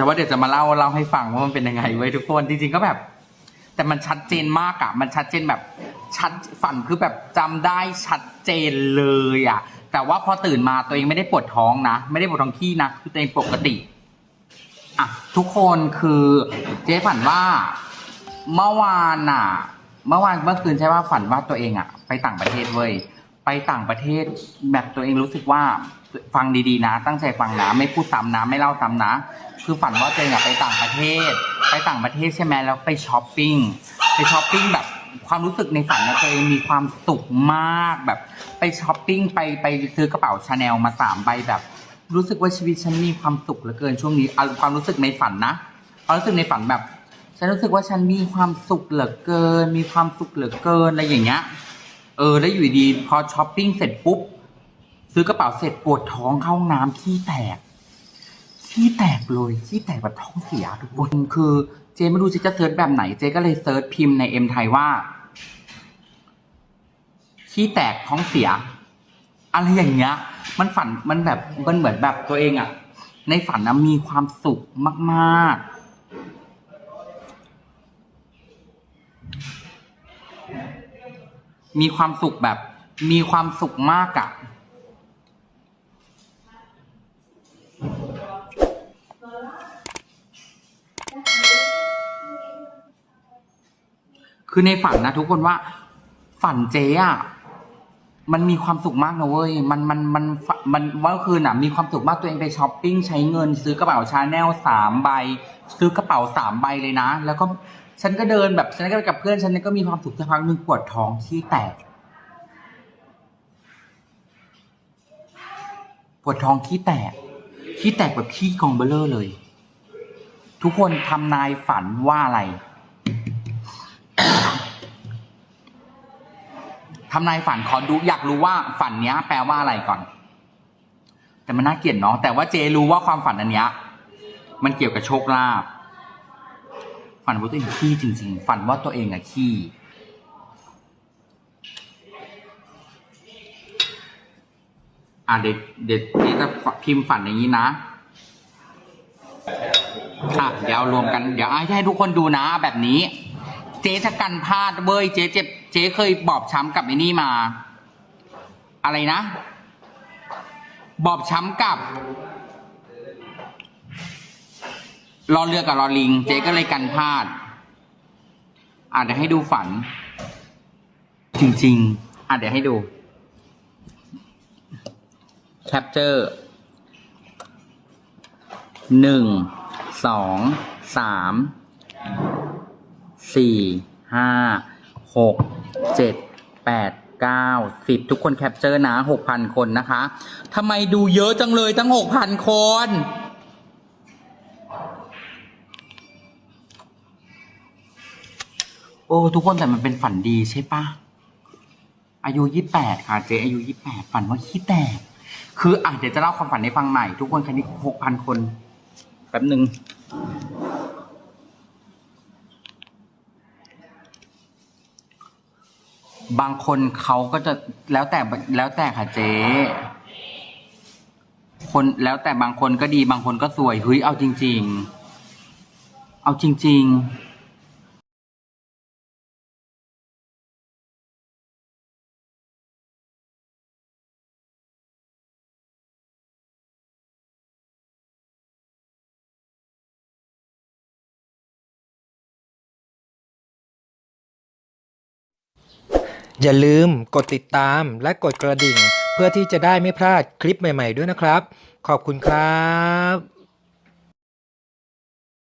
แต่ว่าเดี๋ยวจะมาเล่าเล่าให้ฟังว่ามันเป็นยังไงเว้ยทุกคนจริงๆก็แบบ แต่มันชัดเจนมากอะมันชัดเจนแบบชัดฝันคือแบบจำได้ชัดเจนเลยอะแต่ว่าพอตื่นมาตัวเองไม่ได้ปวดท้องนะ ไม่ได้ปวดท้องขี้นะคือตัวเองปกติอะทุกคนคือเจ๊ฝันว่าเมื่อวานอะเมื่อวานเมื่อคืนใช่ว่าฝันว่าตัวเองอะไปต่างประเทศเว้ย ไปต่างประเทศแบบตัวเองรู้สึกว่าฟังดีๆนะ ตั้งใจฟังนะไม่พูดซ้ำนะไม่เล่าซ้ำนะ คือฝันว่าตัวเองอะไปต่างประเทศ ไปต่างประเทศใช่ไหมแล้วไปช้อปปิ้งไปช้อปปิ้งแบบความรู้สึกในฝันนะตัวเองมีความสุขมากแบบไปช้อปปิ้งไปไปซื้อกระเป๋าชาแนลมาสามใบแบบ รู้สึกว่าชีวิตฉันมีความสุขเหลือเกินช่วงนี้เอาความรู้สึกในฝันนะความรู้สึกในฝันแบบ ฉันรู้สึกว่าฉันมีความสุขเหลือเกิน มีความสุขเหลือเกินอะไรอย่างเงี้ย เออ แล้วอยู่ดีพอช้อปปิ้งเสร็จปุ๊บ ซื้อกระเป๋าเสร็จปวดท้องเข้าห้องน้ำขี้แตก ขี้แตกเลยขี้แตกแบบท้องเสียทุกคนคือเจ๊ไม่รู้จะเซิร์ชแบบไหน เจ๊ก็เลยเซิร์ชพิมพ์ในเอ็มไทยว่า ขี้แตกท้องเสีย อะไรอย่างเงี้ย มันฝันมันแบบมันเหมือนแบบตัวเองอะในฝันนะมีความสุขมากๆ มีความสุขแบบ มีความสุขมากอะคือในฝันนะทุกคนว่าฝันเจ๊อะ มันมีความสุขมากนะเว้ย มันมันมันมันเมื่อคืนอะมีความสุขมากตัวเองไปช้อปปิ้งใช้เงิน ซื้อกระเป๋าชาแนลสามใบ ซื้อกระเป๋าสามใบเลยนะ แล้วก็ฉันก็เดินแบบฉันก็ไปกับเพื่อนฉันก็มีความสุขสักพักหนึ่งปวดท้องขี้แตกปวดท้องขี้แตก ขี้แตกแบบขี้กองเบลเลอร์เลย ทุกคนทำนายฝันว่าอะไร ทำนายฝันขอดูอยากรู้ว่าฝันเนี้ย แปลว่าอะไรก่อน แต่มันน่าเกลียดเนาะแต่ว่าเจรู้ว่าความฝันอันเนี้ย มันเกี่ยวกับโชคลาภฝันว่าตัวเองขี้จริง ๆ ฝันว่าตัวเองอะขี้อะเด็กเด็กเจ๊จะพิมพ์ฝันอย่างนี้นะอะเดี๋ยวรวมกัน เดี๋ยวให้ทุกคนดูนะแบบนี้ เจ๊จะกันพลาดเว้ยเจ๊เจ็บ เจ๊เคยบอบช้ำกับไอ้นี่มา อะไรนะ บอบช้ำกับรอเรือกับรอลิง เจ๊ก็เลยกันพลาดอะเดี๋ยวให้ดูฝัน จริงๆอะเดี๋ยวให้ดูแคปเจอร์หนึ่งสองสามสี่ห้า หกเจ็ดแปดเก้าสิบทุกคนแคปเจอร์นะหกพันคนนะคะทำไมดูเยอะจังเลยทั้งหกพันคนโอ้ทุกคนแต่มันเป็นฝันดีใช่ปะอายุยี่แปดค่ะเจอายุยี่แปดฝันว่าขี้แตก คืออะเดี๋ยวจะเล่าความฝันให้ฟังใหม่ ทุกคนแค่นี้หกพันคนแป๊บหนึ่ง บางคนเขาก็จะแล้วแต่แล้วแต่ค่ะเจ๊คนแล้วแต่บางคนก็ดีบางคนก็สวยเฮ้ยเอาจริง ๆ เอาจริง ๆ อย่าลืมกดติดตามและกดกระดิ่ง เพื่อที่จะได้ไม่พลาดคลิปใหม่ ๆ ด้วยนะครับ ขอบคุณครับ